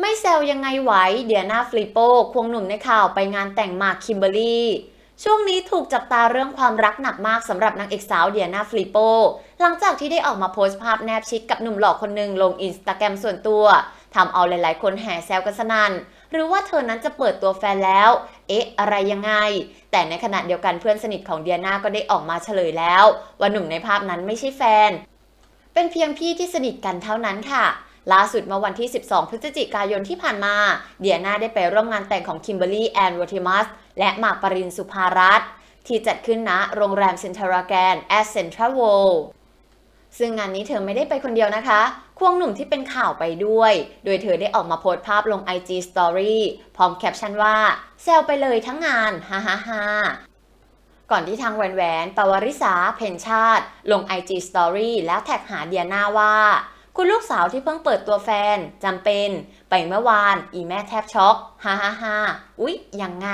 ไม่แซวยังไงไหว เดียนาฟลิโปควงหนุ่มในข่าวไปงานแต่งหมากคิมเบอรี่ช่วงนี้ถูกจับตาเรื่องความรักหนักมากสำหรับนางเอกสาวเดียนาฟลิโป หลังจากที่ได้ออกมาโพสต์ภาพแนบชิดกับหนุ่มหล่อคนหนึ่งลงอินสตาแกรมส่วนตัวทำเอาหลายๆ คนแห่แซวกันสนั่น หรือว่าเธอนั้นจะเปิดตัวแฟนแล้ว เอ๊ะ อะไรยังไง แต่ในขณะเดียวกันเพื่อนสนิทของเดียนาก็ได้ออกมาเฉลยแล้ว ว่าหนุ่มในภาพนั้นไม่ใช่แฟน เป็นเพียงพี่ที่สนิทกันเท่านั้นค่ะ ล่าสุดเมื่อวันที่ 12 พฤศจิกายนที่ผ่านมา เดียนาได้ไปร่วมงานแต่งของคิมเบอรรี่แอนด์วอติมัสและหมากปรินสุภารัตน์ที่จัดขึ้นณโรงแรมเซ็นทรัลแกนแอสเซนทรัลโวซึ่งงานนี้เธอไม่ได้ไปคนเดียวนะคะ ควงหนุ่มที่เป็นข่าวไปด้วย โดยเธอได้ออกมาโพสต์ภาพลง IG Story พร้อมแคปชั่นว่า แซวไปเลยทั้งงานฮ่าฮ่าฮ่าก่อนที่ทางแหวนแหวนปวริษาเพนชาติ ลง IG Story แล้วแท็กหาเดียนาว่า คุณลูกสาวที่เพิ่งเปิดตัวแฟนจำเป็น ไปเมื่อวาน อีแม่แทบช็อกฮ่าฮ่าฮ่าอุ๊ยยังไง